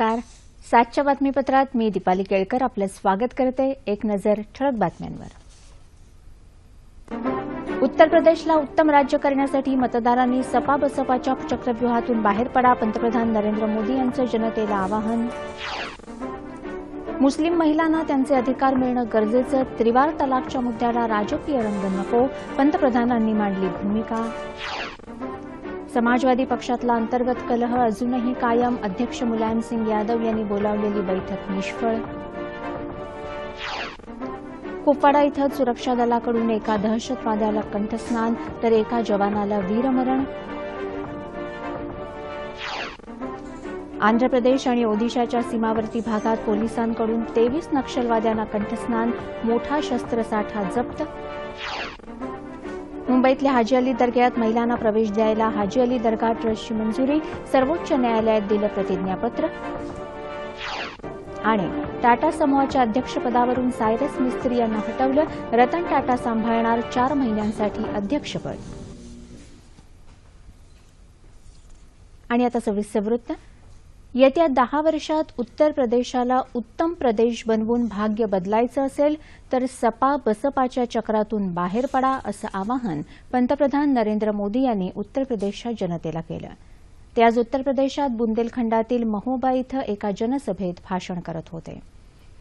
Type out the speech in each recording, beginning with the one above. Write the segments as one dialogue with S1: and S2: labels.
S1: नमस्कार. सातच्या बातमीपत्रात मी दीपाली केळकर आपलं स्वागत करते एक नजर ठळक बातम्यांवर. उत्तर प्रदेशला उत्तम राज्य करण्यासाठी मतदारांनी सपा बसपाच्या चक्रव्यूहातून बाहेर पडा पंतप्रधान नरेंद्र मोदी यांचं जनतेला आवाहन. मुस्लिम महिलांना त्यांचे अधिकार मिळणं गरजेचं त्रिवार तलाकच्या मुद्द्याला राजकीय रंग नको पंतप्रधानांनी मांडली भूमिका. समाजवादी पक्षातला अंतर्गत कलह अजूनही कायम. अध्यक्ष मुलायमसिंग यादव यांनी बोलावलेली बैठक निष्फळ. कुपवाडा इथं सुरक्षा दलाकडून एका दहशतवाद्याला कंठस्नान तर एका जवानाला वीरमरण. आंध्र प्रदेश आणि ओदिशाच्या सीमावर्ती भागात पोलिसांकडून तेवीस नक्षलवाद्यांना कंठस्नान मोठा शस्त्रसाठा जप्त. मुंबईतल्या हाजी अली दर्ग्यात महिलांना प्रवेश द्यायला हाजी अली दर्गा ट्रस्टची मंजुरी सर्वोच्च न्यायालयात दिलं प्रतिज्ञापत्र. आणि टाटा समूहाच्या अध्यक्षपदावरून सायरस मिस्त्री यांना हटवलं रतन टाटा सांभाळणार चार महिन्यांसाठी अध्यक्षपद. आणि आता सविस्तर वृत्त. येत्या दहा वर्षात उत्तर प्रदेशाला उत्तम प्रदेश बनवून भाग्य बदलायचं असेल तर सपा बसपाच्या चक्रातून बाहेर पडा असं आवाहन पंतप्रधान नरेंद्र मोदी यांनी उत्तर प्रदेशच्या जनतेला केलं. ते आज उत्तर प्रदेशात बुंदेलखंडातील महोबा इथं एका जनसभेत भाषण करत होते.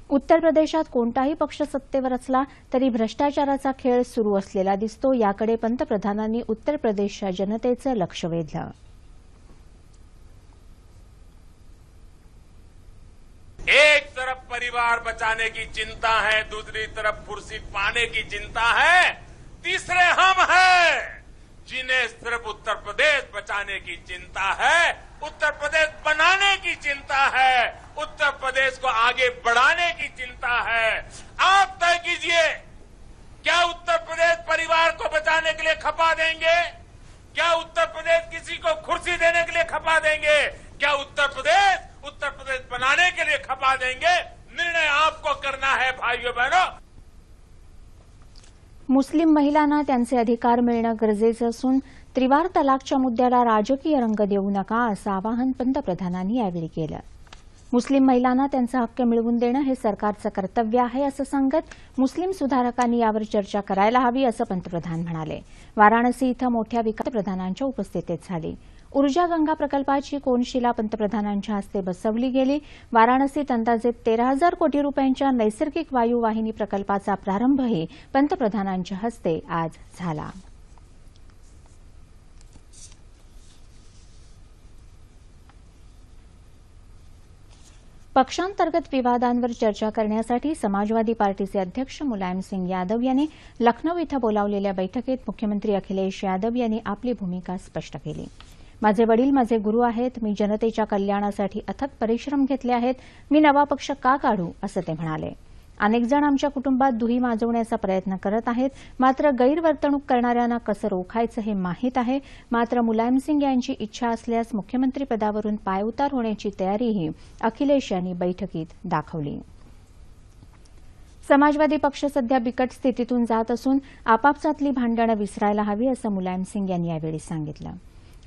S1: उत्तर प्रदेशात कोणताही पक्ष सत्तेवर असला तरी भ्रष्टाचाराचा खेळ सुरू असलेला दिसतो याकडे पंतप्रधानांनी उत्तर प्रदेशच्या जनतेचं लक्ष वेधलं.
S2: एक तरफ़ परिवार बचाने की चिंता है, दूसरी तरफ़ कुर्सी पाने की चिंता है। तीसरे हम हैं, जिन्हें सिर्फ़ उत्तर प्रदेश बचाने की चिंता है, उत्तर प्रदेश बनाने की चिंता है, उत्तर प्रदेश को आगे बढ़ाने की चिंता है। आप तय कीजिए, क्या उत्तर प्रदेश परिवार को बचाने के लिए खपा देंगे? क्या उत्तर प्रदेश किसी को कुर्सी देने के लिए खपा देंगे? क्या उत्तर प्रदेश उत्तर प्रदेश बनाने के लिए खपा देंगे। निर्णय आपको करना है भाइयों बहनों।
S1: मुस्लिम महिलांना त्यांचे अधिकार मिळणं गरजेचं असून त्रिवार तलाकच्या मुद्द्याला राजकीय रंग देऊ नका असं आवाहन पंतप्रधानांनी यावेळी केलं. मुस्लिम महिलांना त्यांचा हक्क मिळवून देणं हे सरकारचं कर्तव्य आहे असं सांगत मुस्लिम सुधारकांनी यावर चर्चा करायला हवी असं पंतप्रधान म्हणाले. वाराणसी इथं मोठ्या विकास प्रधानांच्या उपस्थितीत झाली. ऊर्जा गंगा प्रकल्पाची कोनशिला पंतप्रधानांच्या हस्ते बसवली गेली. वाराणसीत अंदाजे तेरा हजार कोटी रुपयांच्या नैसर्गिक वायू वाहिनी प्रकल्पाचा प्रारंभही पंतप्रधानांच्या हस्ते आज झाला. पक्षांतर्गत विवादांवर चर्चा करण्यासाठी समाजवादी पार्टीचे अध्यक्ष मुलायमसिंग यादव यांनी लखनौ इथं बोलावलेल्या बैठकीत मुख्यमंत्री अखिलेश यादव यांनी आपली भूमिका स्पष्ट केली. माझे वडील माझे गुरु आहेत मी जनतेच्या कल्याणासाठी अथक परिश्रम घेतले आहेत मी नवा पक्ष का काढू असं ते म्हणाले. अनेकजण आमच्या कुटुंबात दुही माजवण्याचा प्रयत्न करत आहेत मात्र गैरवर्तणूक करणाऱ्यांना कसं रोखायचं हे माहीत आहे. मात्र मुलायम सिंग यांची इच्छा असल्यास मुख्यमंत्रीपदावरून पायउतार होण्याची तयारीही अखिलेश यांनी बैठकीत दाखवली. समाजवादी पक्ष सध्या बिकट स्थितीतून जात असून आपापसातली भांडणं विसरायला हवी असं मुलायम सिंग यांनी यावेळी सांगितलं.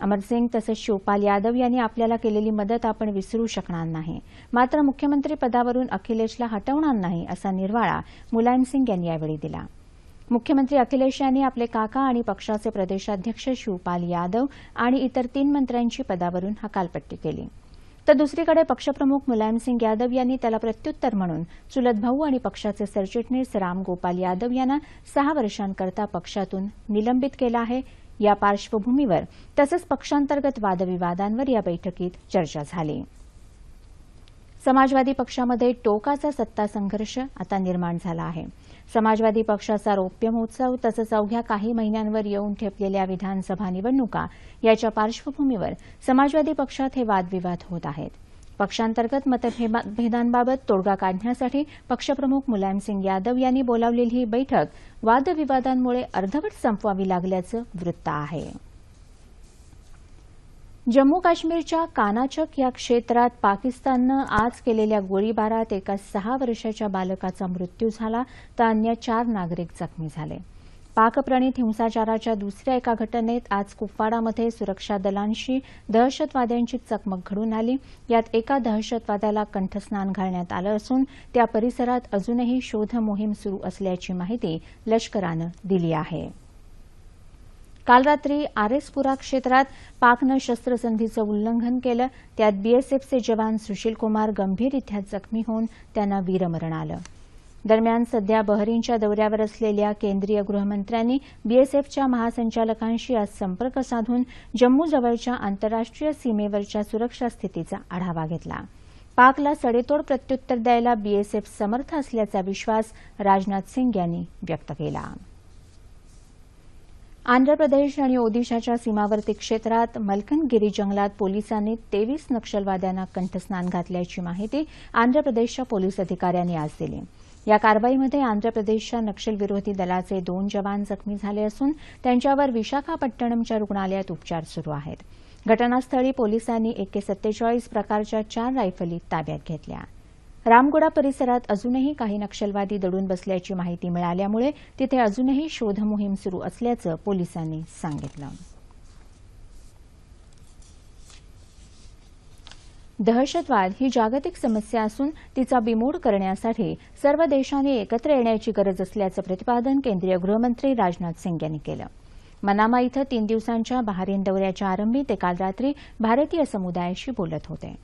S1: अमरसिंग तसंच शिवपाल यादव यांनी आपल्याला केलेली मदत आपण विसरू शकणार नाही. मात्र मुख्यमंत्री पदावरून अखिलेशला हटवणार नाही असा निर्वाळा मुलायमसिंग यांनी यावेळी दिला. मुख्यमंत्री अखिलेश यांनी आपले काका आणि पक्षाचे प्रदेशाध्यक्ष शिवपाल यादव आणि इतर तीन मंत्र्यांची पदावरून हकालपट्टी केली. तर दुसरीकडे पक्षप्रमुख मुलायमसिंग यादव यांनी त्याला प्रत्युत्तर म्हणून चुलत भाऊ आणि पक्षाचे सरचिटणीस राम गोपाल यादव यांना सहा वर्षांकरता पक्षातून निलंबित केलं आहे. या पार्श्वभूमीवर तसंच पक्षांतर्गत वादविवादांवर या बैठकीत चर्चा झाली. समाजवादी पक्षामध्ये टोकाचा सत्ता संघर्ष आता निर्माण झाला आहे. समाजवादी पक्षाचा रौप्य महोत्सव तसंच अवघ्या काही महिन्यांवर येऊन ठेपलेल्या विधानसभा निवडणुका याच्या पार्श्वभूमीवर समाजवादी पक्षात हे वादविवाद होत आहेत. पक्षांतर्गत मतभेदांबाबत तोडगा काढण्यासाठी पक्षप्रमुख मुलायमसिंग यादव यांनी बोलावलेली ही बैठक वादविवादांमुळे अर्धवट संपवावी लागल्याचं वृत्त आहे. जम्मू काश्मीरच्या कानाचक या क्षेत्रात पाकिस्ताननं आज केलेल्या गोळीबारात एका सहा वर्षाच्या बालकाचा मृत्यू झाला तर अन्य चार नागरिक जखमी झाले. पाकप्रणित हिंसाचाराच्या दुसऱ्या एका घटनेत आज कुपवाडामध्ये सुरक्षा दलांशी दहशतवाद्यांची चकमक घडून आली. यात एका दहशतवाद्याला कंठस्नान घालण्यात आलं असून त्या परिसरात अजूनही शोध मोहीम सुरू असल्याची माहिती लष्करानं दिली आहे. काल रात्री आरेसपुरा क्षेत्रात पाकनं शस्त्रसंधीचं उल्लंघन केलं. त्यात बीएसएफचे जवान सुशील कुमार गंभीररित्या जखमी होऊन त्यांना वीरमरण आलं. दरम्यान सध्या बहरीनच्या दौऱ्यावर असलेल्या केंद्रीय गृहमंत्र्यांनी बीएसएफच्या महासंचालकांशी आज संपर्क साधून जम्मूजवळच्या आंतरराष्ट्रीय सीमेवरच्या सुरक्षा स्थितीचा आढावा घेतला. पाकला सडेतोड प्रत्युत्तर द्यायला बीएसएफ समर्थ असल्याचा विश्वास राजनाथ सिंग यांनी व्यक्त केला. आंध्र प्रदेश आणि ओदिशाच्या सीमावर्ती क्षेत्रात मलकनगिरी जंगलात पोलिसांनी तेवीस नक्षलवाद्यांना कंठस्नान घातल्याची माहिती आंध्र प्रदेशच्या पोलीस अधिकाऱ्यांनी आज दिली. या कारवाईमध्ये आंध्र प्रदेशच्या नक्षलविरोधी दलाचे दोन जवान जखमी झाले असून त्यांच्यावर विशाखापट्टणमच्या रुग्णालयात उपचार सुरू आहेत. घटनास्थळी पोलिसांनी एके सत्तेचाळीस प्रकारच्या चार रायफली ताब्यात घेतल्या. रामगुडा परिसरात अजूनही काही नक्षलवादी दडून बसल्याची माहिती मिळाल्यामुळे तिथे अजूनही शोधमोहीम सुरू असल्याचं पोलिसांनी सांगितलं. दहशतवाद ही जागतिक समस्या असून तिचा बिमोड करण्यासाठी सर्व देशांनी एकत्र येण्याची गरज असल्याचं प्रतिपादन केंद्रीय गृहमंत्री राजनाथ सिंग यांनी केलं. मनामा इथं तीन दिवसांच्या बहारीन दौऱ्याच्या आरंभी ते काल रात्री भारतीय समुदायाशी बोलत होते.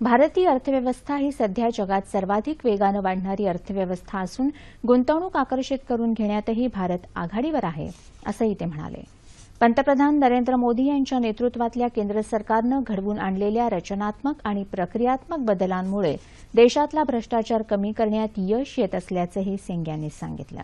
S1: भारतीय अर्थव्यवस्था ही सध्या जगात सर्वाधिक वेगानं वाढणारी अर्थव्यवस्था असून गुंतवणूक आकर्षित करून घेण्यातही भारत आघाडीवर आहे असंही ते म्हणाले. पंतप्रधान नरेंद्र मोदी यांच्या नेतृत्वातल्या केंद्र सरकारनं घडवून आणलेल्या रचनात्मक आणि प्रक्रियात्मक बदलांमुळे देशातला भ्रष्टाचार कमी करण्यात यश येत असल्याचंही सिंग यांनी सांगितलं.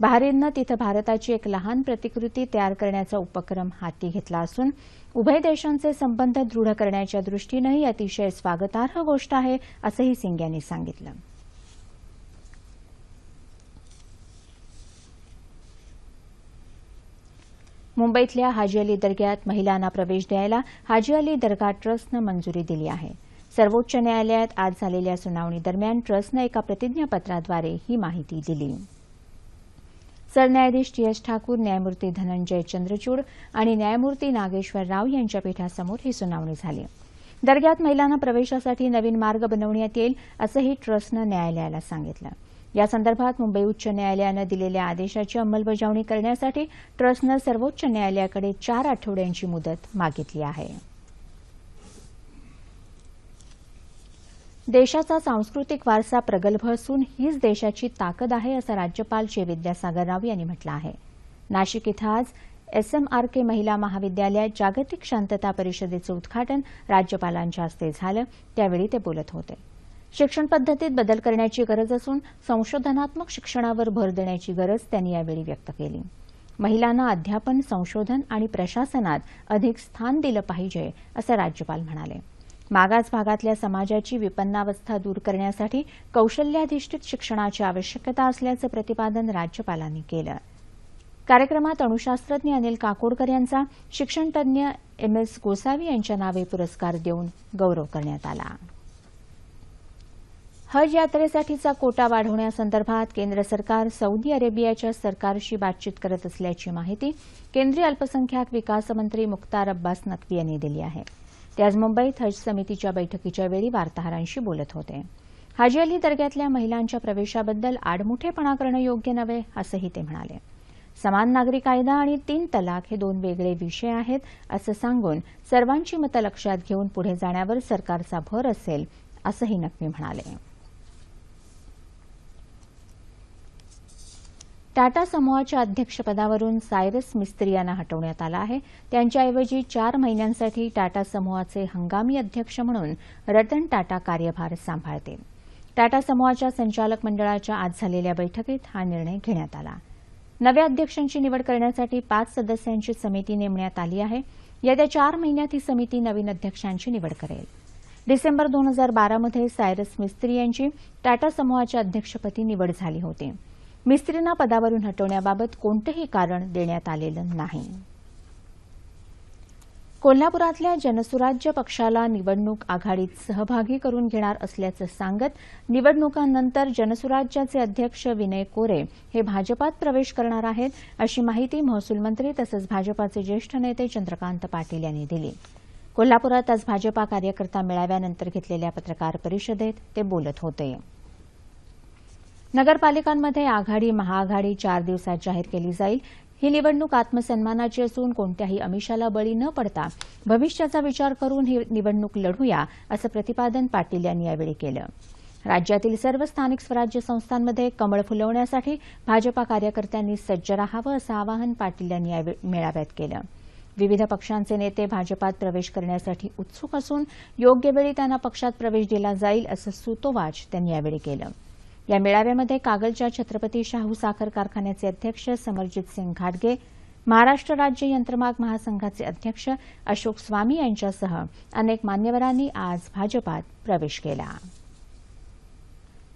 S1: बहारीननं तिथं भारताची एक लहान प्रतिकृती तयार करण्याचा उपक्रम हाती घेतला असून उभय देशांचे संबंध दृढ करण्याच्या दृष्टीनंही अतिशय स्वागतार्ह गोष्ट आहे असंही सिंग यांनी सांगितलं. मुंबईतल्या हाजी अली दर्ग्यात महिलांना प्रवेश द्यायला हाजी अली दर्गा ट्रस्टनं मंजुरी दिली आहे. सर्वोच्च न्यायालयात आज झालेल्या सुनावणी दरम्यान ट्रस्टनं एका प्रतिज्ञापत्राद्वारे ही माहिती दिली. सरन्यायाधीश टी एस ठाकूर न्यायमूर्ती धनंजय चंद्रचूड आणि न्यायमूर्ती नागेश्वर राव यांच्या पीठासमोर ही सुनावणी झाली. दर्ग्यात महिलांना प्रवेशासाठी नवीन मार्ग बनवण्यात येईल असंही ट्रस्टनं न्यायालयाला सांगितलं. यासंदर्भात मुंबई उच्च न्यायालयानं दिलेल्या आदेशाची अंमलबजावणी करण्यासाठी ट्रस्टनं सर्वोच्च न्यायालयाकडे चार आठवड्यांची मुदत मागितली आहे. देशाचा सांस्कृतिक वारसा प्रगल्भ असून हीच देशाची ताकद आहे असं राज्यपाल चे विद्यासागर राव यांनी म्हटलं आहे. नाशिक इथं आज एसएमआरके महिला महाविद्यालयात जागतिक शांतता परिषदेचं उद्घाटन राज्यपालांच्या हस्ते झालं. त्यावेळी ते बोलत होते. शिक्षण पद्धतीत बदल करण्याची गरज असून संशोधनात्मक शिक्षणावर भर देण्याची गरज त्यांनी यावेळी व्यक्त केली. महिलांना अध्यापन संशोधन आणि प्रशासनात अधिक स्थान दिलं पाहिजे असं राज्यपाल म्हणाले. मागास भागातल्या समाजाची विपन्नावस्था दूर करण्यासाठी कौशल्याधिष्ठित शिक्षणाची आवश्यकता असल्याचं प्रतिपादन राज्यपालांनी केलं. कार्यक्रमात अणुशास्त्रज्ञ अनिल काकोडकर यांचा शिक्षणतज्ञ एम एस गोसावी यांच्या नावे पुरस्कार देऊन गौरव करण्यात आला. हज यात्रेसाठीचा कोटा वाढवण्यासंदर्भात केंद्र सरकार सौदी अरेबियाच्या सरकारशी बातचीत करत असल्याची माहिती केंद्रीय अल्पसंख्याक विकास मंत्री मुख्तार अब्बास नक्वी यांनी दिली आहे. ते आज मुंबईत हज समितीच्या बैठकीच्या वेळी वार्ताहरांशी बोलत होते. हाजी अली दर्ग्यातल्या महिलांच्या प्रवेशाबद्दल आडमुठेपणा करणं योग्य नव्हे असंही ते म्हणाले. समान नागरी कायदा आणि तीन तलाक हे दोन वेगळे विषय आहेत असं सांगून सर्वांची मतं लक्षात घेऊन पुढे जाण्यावर सरकारचा भर असेल असंही नक्वी म्हणाले. टाटा समूहाच्या अध्यक्षपदावरून सायरस मिस्त्री यांना हटवण्यात आलं आहे. त्यांच्याऐवजी चार महिन्यांसाठी टाटा समूहाचे हंगामी अध्यक्ष म्हणून रतन टाटा कार्यभार सांभाळतील टाटा समूहाच्या संचालक मंडळाच्या आज झालेल्या बैठकीत हा निर्णय घेण्यात आला. नव्या अध्यक्षांची निवड करण्यासाठी पाच सदस्यांची समिती नेमण्यात आली आहे. येत्या चार महिन्यात ही समिती नवीन अध्यक्षांची निवड करेल. डिसेंबर दोन हजार बारामध्ये सायरस मिस्त्री यांची टाटा समूहाच्या अध्यक्षपदी निवड झाली होती. मिस्त्रींना पदावरून हटवण्याबाबत कोणतंही कारण देण्यात आलेलं नाही. कोल्हापुरातल्या जनसुराज्य पक्षाला निवडणूक आघाडीत सहभागी करून घेणार असल्याचं सांगत निवडणुकांनंतर जनसुराज्याचे अध्यक्ष विनय कोरे हे भाजपात प्रवेश करणार आहेत अशी माहिती महसूल मंत्री तसंच भाजपाचे ज्येष्ठ नेते चंद्रकांत पाटील यांनी दिली. कोल्हापुरात आज भाजपा कार्यकर्ता मेळाव्यानंतर घेतलेल्या पत्रकार परिषदेत ते बोलत होते. नगरपालिकांमध्ये आघाडी महाआघाडी चार दिवसात जाहीर केली जाईल. ही निवडणूक आत्मसन्मानाची असून कोणत्याही अमिषाला बळी न पडता भविष्याचा विचार करून ही निवडणूक लढूया असं प्रतिपादन पाटील यांनी यावेळी केलं. राज्यातील सर्व स्थानिक स्वराज्य संस्थांमध्ये कमळ फुलवण्यासाठी भाजपा कार्यकर्त्यांनी सज्ज राहावं असं आवाहन पाटील यांनी या मेळाव्यात केलं. विविध पक्षांचे नेते भाजपात प्रवेश करण्यासाठी उत्सुक असून योग्य वेळी त्यांना पक्षात प्रवेश दिला जाईल असं सुतोवाच त्यांनी यावेळी केलं. या मेळाव्यामध्ये कागलच्या छत्रपती शाहू साखर कारखान्याचे अध्यक्ष समरजित सिंग घाटगे महाराष्ट्र राज्य यंत्रमाग महासंघाचे अध्यक्ष अशोक स्वामी यांच्यासह अनेक मान्यवरांनी आज भाजपात प्रवेश केला.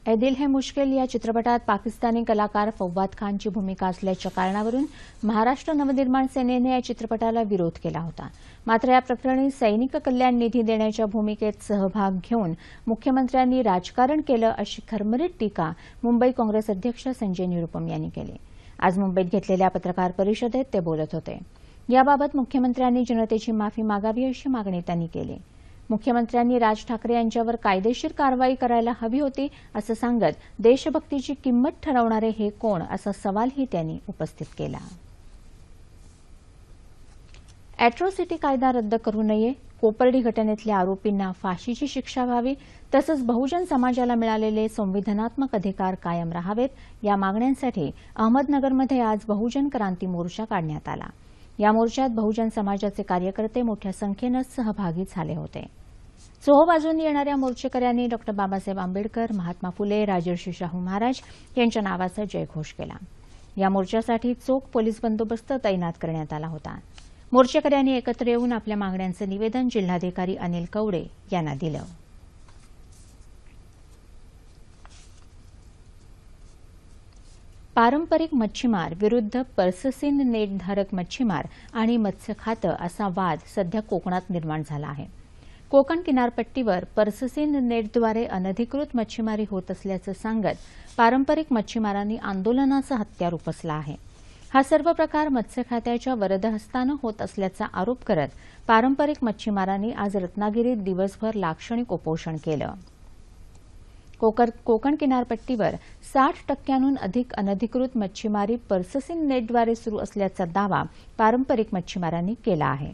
S1: ए दिल मुश्किल या चित्रपटात पाकिस्तानी कलाकार फौवाद खानची भूमिका असल्याच्या कारणावरून महाराष्ट्र नवनिर्माण सेनेने या चित्रपटाला विरोध केला होता. मात्र या प्रकरणी सैनिक कल्याण निधी देण्याच्या भूमिकेत सहभाग घेऊन मुख्यमंत्र्यांनी राजकारण केलं अशी खरमरीत टीका मुंबई काँग्रेस अध्यक्ष संजय निरुपम यांनी केली. आज मुंबईत घेतलेल्या पत्रकार परिषदेत ते बोलत होते. याबाबत मुख्यमंत्र्यांनी जनतेची माफी मागावी अशी मागणी त्यांनी केली. मुख्यमंत्र्यांनी राज ठाकरे यांच्यावर कायदेशीर कारवाई करायला हवी होती असं सांगत देशभक्तीची किंमत ठरवणारे हे कोण असा सवालही त्यांनी उपस्थित केला. अॅट्रॉसिटी कायदा रद्द करू नये कोपर्डी घटनेतल्या आरोपींना फाशीची शिक्षा व्हावी तसंच बहुजन समाजाला मिळालेले संविधानात्मक अधिकार कायम राहावेत या मागण्यांसाठी अहमदनगरमध्ये आज बहुजन क्रांती मोर्चा काढण्यात आला. या मोर्चात बहुजन समाजाचे कार्यकर्ते मोठ्या संख्येनं सहभागी झाले होते. चोहोबाजूंनी येणाऱ्या मोर्चेकऱ्यांनी डॉ. बाबासाहेब आंबेडकर महात्मा फुले राजर्षी शाहू महाराज यांच्या नावाचा जयघोष केला. या मोर्चासाठी चोख पोलीस बंदोबस्त तैनात करण्यात आला होता. मोर्चेकऱ्यांनी एकत्र येऊन आपल्या मागण्यांचं निवेदन जिल्हाधिकारी अनिल कवडे यांना दिलं. पारंपरिक मच्छीमार विरुद्ध पर्ससीन नेटधारक मच्छीमार आणि मत्स्य खातं असा वाद सध्या कोकणात निर्माण झाला आहे. कोकण किनारपट्टीवर पर्ससीन नेटद्वारे अनधिकृत मच्छीमारी होत असल्याचं सांगत पारंपरिक मच्छीमारांनी आंदोलनाचा हत्यार उपसला आहे. हा सर्व प्रकार मत्स्य खात्याच्या वरदहस्तानं होत असल्याचा आरोप करत पारंपरिक मच्छीमारांनी आज रत्नागिरीत दिवसभर लाक्षणिक उपोषण केलं. कोकण किनारपट्टीवर साठ टक्क्यांहून अधिक अनधिकृत मच्छीमारी पर्ससिन नेटद्वारे सुरू असल्याचा दावा पारंपरिक मच्छीमारांनी केला आहे.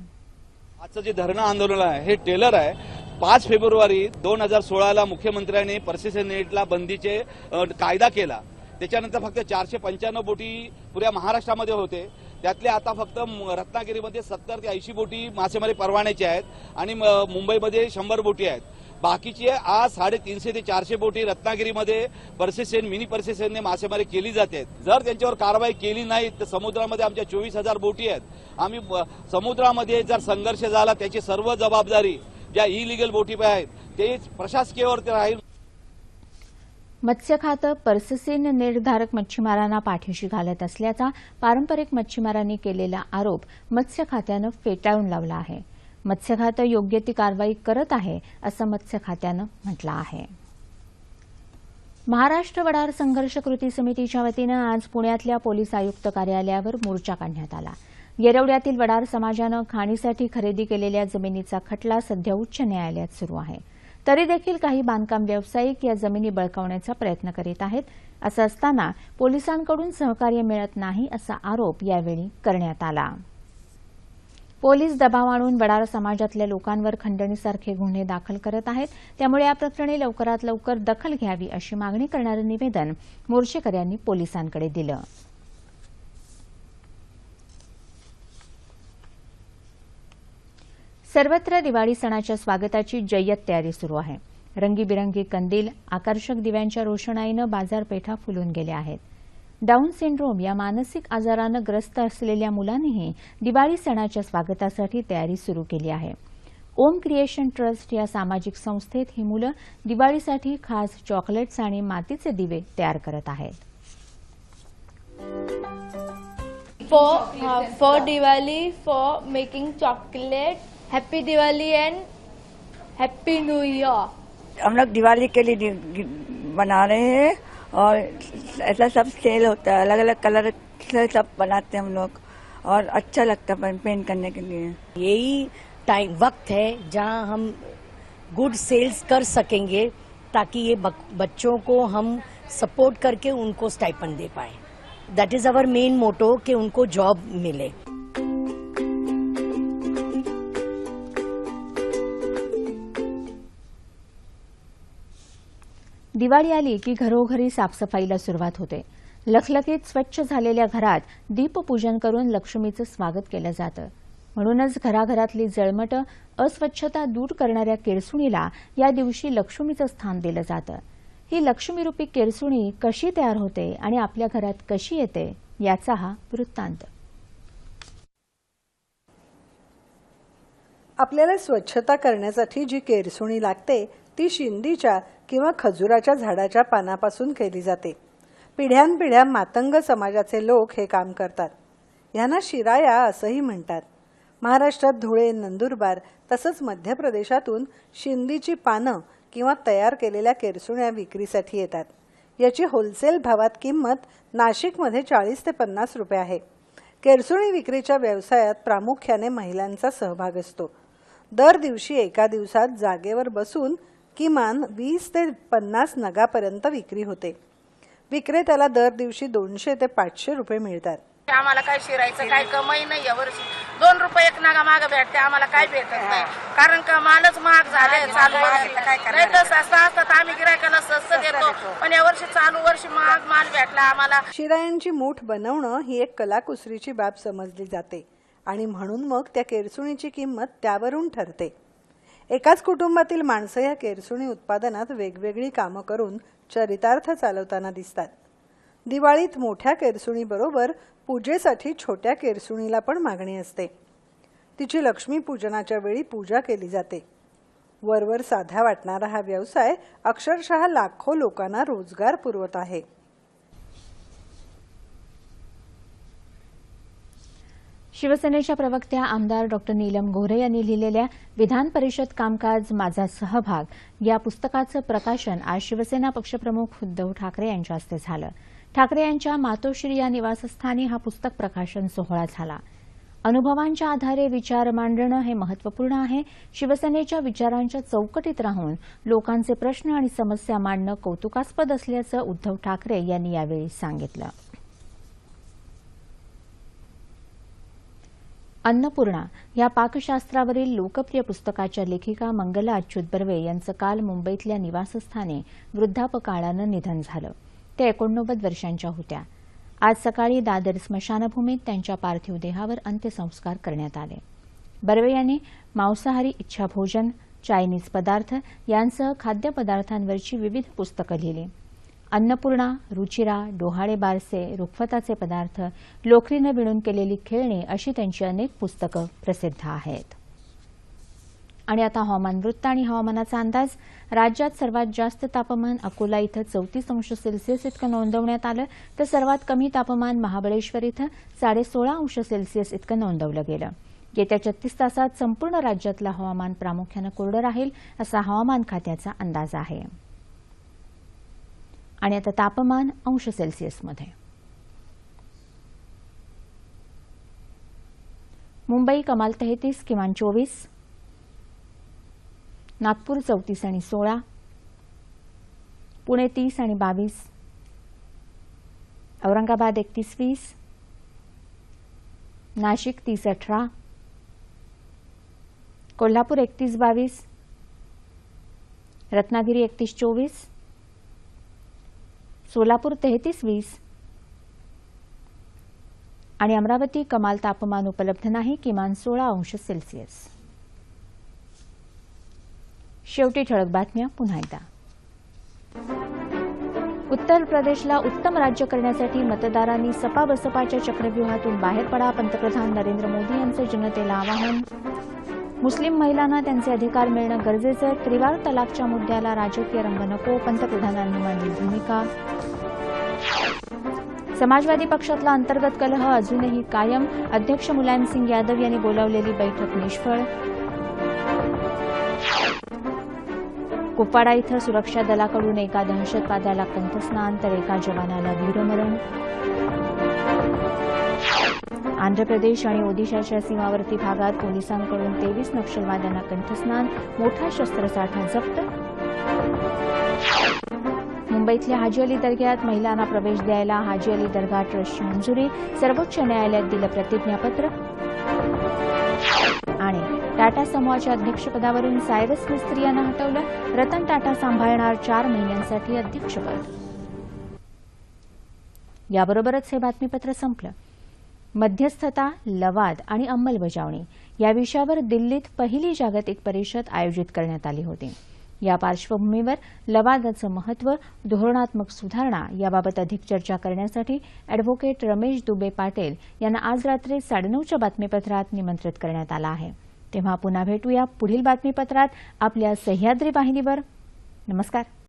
S3: आजचं जे धरणं आंदोलन आहे हे टेलर आहे. पाच फेब्रुवारी दोन हजार सोळाला मुख्यमंत्र्यांनी पर्सेसिंग नेटला बंदीचे कायदा केला. त्याच्यानंतर फक्त चारशे पंच्याण्णव बोटी पुऱ्या महाराष्ट्रामध्ये होते. त्यातले आता फक्त रत्नागिरीमध्ये सत्तर ते ऐंशी बोटी मासेमारी परवान्याचे आहेत आणि म- मुंबईमध्ये शंभर बोटी आहेत. बाकीची आज साडेतीनशे ते चारशे बोटी रत्नागिरीमध्ये पर्सेसेन मिनी पर्सेसेनने मासेमारी केली जाते. जर त्यांच्यावर कारवाई केली नाही तर समुद्रामध्ये आमच्या चोवीस हजार बोटी आहेत. आम्ही ब- समुद्रामध्ये जर संघर्ष झाला त्याची सर्व जबाबदारी ज्या इलिगल बोटी आहेत ते प्रशासकीयवरती राहील.
S1: मत्स्य खातं पर्ससीन निर्धारक मच्छीमारांना पाठीशी घालत असल्याचा पारंपरिक मच्छीमारांनी केलेला आरोप मत्स्य खात्यानं फेटाळून लावला आहे. मत्स्य खातं योग्य ती कारवाई करत आहे असं मत्स्य खात्यानं म्हटलं आहे. महाराष्ट्र वडार संघर्ष कृती समितीच्या वतीनं आज पुण्यातल्या पोलीस आयुक्त कार्यालयावर मोर्चा काढण्यात आला. येरवड्यातील वडार समाजानं खाणीसाठी खरेदी केलेल्या जमिनीचा खटला सध्या उच्च न्यायालयात सुरू आहे. तरी देखील काही बांधकाम व्यावसायिक या जमिनी बळकावण्याचा प्रयत्न करीत आहेत असं असताना पोलिसांकडून सहकार्य मिळत नाही असा आरोप यावेळी करण्यात आला. पोलीस दबाव आणून वडार समाजातल्या लोकांवर खंडणीसारखे गुन्हे दाखल करत आहेत. त्यामुळे या प्रकरणी लवकरात लवकर दखल घ्यावी अशी मागणी करणारं निवेदन मोर्चेकऱ्यांनी पोलिसांकडे दिलं. सर्वत्र दिवाळी सणाच्या स्वागताची जय्यत तयारी सुरू आहे. रंगीबिरंगी कंदील आकर्षक दिव्यांच्या रोषणाईनं बाजारपेठा फुलून गेल्या आहेत. डाऊन सिंड्रोम या मानसिक आजारानं ग्रस्त असलेल्या मुलांनीही दिवाळी सणाच्या स्वागतासाठी तयारी सुरू केली आहे. ओम क्रिएशन ट्रस्ट या सामाजिक संस्थेत ही मुलं दिवाळीसाठी खास चॉकलेट्स आणि मातीचे दिवे तयार करत आहेत.
S4: Uh, for Diwali for making chocolate happy Diwali and happy new year
S5: हम लोग दिवाली के लिए बना रहे हैं। और ऐसा सब सेल होता है अलग अलग कलर से सब बनाते हैं हम लोग। और अच्छा लगता है पेंट करने के लिए।
S6: यही टाइम वक्त है जहाँ हम गुड सेल्स कर सकेंगे, ताकि ये बच्चों को हम सपोर्ट करके उनको स्टाइपन दे पाए। That is our main motto कि उनको जॉब मिले।
S1: दिवाळी आली की घरोघरी साफसफाईला सुरुवात होते. लखलखीत स्वच्छ झालेल्या घरात दीपपूजन करून लक्ष्मीचं स्वागत केलं जातं. म्हणूनच घराघरातली जळमट अस्वच्छता दूर करणाऱ्या केरसुणीला या दिवशी लक्ष्मीचं स्थान दिलं जातं. ही लक्ष्मीरूपी केरसुणी कशी तयार होते आणि आपल्या घरात कशी येते याचा हा वृत्तांत.
S7: आपल्याला स्वच्छता करण्यासाठी जी केरसुणी लागते ती शिंदीच्या किंवा खजुराच्या झाडाच्या पानापासून केली जाते. पिढ्यानपिढ्या मातंग समाजाचे लोक हे काम करतात. ह्यांना शिराया असंही म्हणतात. महाराष्ट्रात धुळे नंदुरबार तसंच मध्य प्रदेशातून शिंदीची पानं किंवा तयार केलेल्या केरसुण्या विक्रीसाठी येतात. याची होलसेल भावात किंमत नाशिकमध्ये चाळीस ते पन्नास रुपये आहे. केरसुणी विक्रीच्या व्यवसायात प्रामुख्याने महिलांचा सहभाग असतो. दर दिवशी एका दिवसात जागेवर बसून किमान वीस ते पन्नास नगापर्यंत विक्री होते. विक्रेत्याला दर दिवशी दोनशे ते पाचशे रुपये मिळतात.
S8: आम्हाला काय शिरायचं काय कमाई नाही यावर्षी दोन रुपये एक नागा माग भेटते आम्हाला काय भेटत नाही. कारण का मालच महाग झाले चालू वर्षी. नाही तर स्वस्त असतात आम्ही गिरायकाला स्वस्त देतो. पण यावर्षी चालू वर्षी महाग माल भेटला आम्हाला.
S7: शिरायांची मूठ बनवणं ही एक कलाकुसरीची बाब समजली जाते. आणि म्हणून मग त्या केरसुणीची किंमत त्यावरून ठरते. एकाच कुटुंबातील माणसं या केरसुणी उत्पादनात वेगवेगळी कामं करून चरितार्थ चालवताना दिसतात. दिवाळीत मोठ्या केरसुणीबरोबर पूजेसाठी छोट्या केरसुणीला पण मागणी असते. तिची लक्ष्मीपूजनाच्या वेळी पूजा केली जाते. वरवर साधा वाटणारा हा व्यवसाय अक्षरशः लाखो लोकांना रोजगार पुरवत आहे.
S1: शिवसेनेच्या प्रवक्त्या आमदार डॉक्टर नीलम गोऱ्हे यांनी लिहिलेल्या विधान परिषद कामकाज माझा सहभाग या पुस्तकाचं प्रकाशन आज शिवसेना पक्षप्रमुख उद्धव ठाकरे यांच्या हस्ते झालं. ठाकरे यांच्या मातोश्री या निवासस्थानी हा पुस्तक प्रकाशन सोहळा झाला. अनुभवांच्या आधारे विचार मांडणं हे महत्त्वपूर्ण आहे. शिवसेनेच्या विचारांच्या चौकटीत राहून लोकांचे प्रश्न आणि समस्या मांडणं कौतुकास्पद असल्याचं उद्धव ठाकरे यांनी यावेळी सांगितलं. अन्नपूर्णा या पाकशास्त्रावरील लोकप्रिय पुस्तकाच्या लेखिका मंगला अच्युत बर्वे यांचं काल मुंबईतल्या निवासस्थानी वृद्धापकाळानं निधन झालं. ते एकोणनव्वद वर्षांच्या होत्या. आज सकाळी दादर स्मशानभूमीत त्यांच्या पार्थिव देहावर अंत्यसंस्कार करण्यात आले. बर्वे यांनी मांसाहारी इच्छाभोजन चायनीज पदार्थ यांसह खाद्यपदार्थांवरची विविध पुस्तकं लिहिली. अन्नपूर्णा रुचिरा डोहाळे बारसे रुखवताचे पदार्थ लोकरीनं विणून केलेली खेळणी अशी त्यांची अनेक पुस्तकं प्रसिद्ध आहेत. आणि आता हवामान वृत्त आणि हवामानाचा अंदाज. राज्यात सर्वात जास्त तापमान अकोला इथं चौतीस अंश सेल्सिअस इतकं नोंदवण्यात आलं तर सर्वात कमी तापमान महाबळेश्वर इथं साडेसोळा अंश सेल्सिअस इतकं नोंदवलं गेलं. येत्या छत्तीस तासात संपूर्ण राज्यातलं हवामान प्रामुख्यानं कोरडं राहील असा हवामान खात्याचा अंदाज आहे. आणि आता तापमान अंश सेल्सिअसमध्ये मुंबई कमाल तेहतीस किमान चोवीस. नागपूर चौतीस आणि सोळा. पुणे तीस आणि बावीस. औरंगाबाद एकतीस वीस. नाशिक तीस अठरा. कोल्हापूर एकतीस बावीस. रत्नागिरी एकतीस चोवीस. सोलापूर तेहतीस वीस. आणि अमरावती कमाल तापमान उपलब्ध नाही किमान सोळा अंश सेल्सिअस. शेवटी ठळक बातम्या पुन्हा एकदा. उत्तर प्रदेशला उत्तम राज्य करण्यासाठी मतदारांनी सपा बसपाच्या चक्रव्यूहातून बाहेर पडा पंतप्रधान नरेंद्र मोदी यांचं जनतेला आवाहन मुस्लिम महिलांना त्यांचे अधिकार मिळणं गरजेचं त्रिवार तलाकच्या मुद्द्याला राजकीय रंग नको. पंतप्रधानांनी मांडली भूमिका. समाजवादी पक्षातला अंतर्गत कलह अजूनही कायम. अध्यक्ष मुलायम सिंग यादव यांनी बोलावलेली बैठक निष्फळ. कुपवाडा इथं सुरक्षा दलाकडून एका दहशतवाद्याला कंठस्नान तर एका जवानाला वीरमरण. आंध्र प्रदेश आणि ओदिशाच्या सीमावर्ती भागात पोलिसांकडून तेवीस नक्षलवाद्यांना कंठस्नान मोठा शस्त्रसाठा जप्त. मुंबईतल्या हाजी अली दर्ग्यात महिलांना प्रवेश द्यायला हाजी अली दर्गा ट्रस्टची मंजुरी सर्वोच्च न्यायालयात दिलं प्रतिज्ञापत्र. आणि टाटा समूहाच्या अध्यक्षपदावरून सायरस मिस्त्री यांना हटवलं रतन टाटा सांभाळणार चार महिन्यांसाठी अध्यक्षपद. याबरोबरच हे बातमीपत्र संपलं. मध्यस्थता लवाद आणि अंमलबजावणी या विषयावर दिल्लीत पहिली जागतिक परिषद आयोजित करण्यात आली होती. या पार्श्वभूमीवर लवादाचं महत्त्व धोरणात्मक सुधारणा याबाबत अधिक चर्चा करण्यासाठी अॅडव्होकेट रमेश दुबे पाटील यांना आज रात्री साडेनऊच्या बातमीपत्रात निमंत्रित करण्यात आलं आहे. तेव्हा पुन्हा भेटूया पुढील बातमीपत्रात आपल्या सह्याद्री वाहिनीवर. नमस्कार.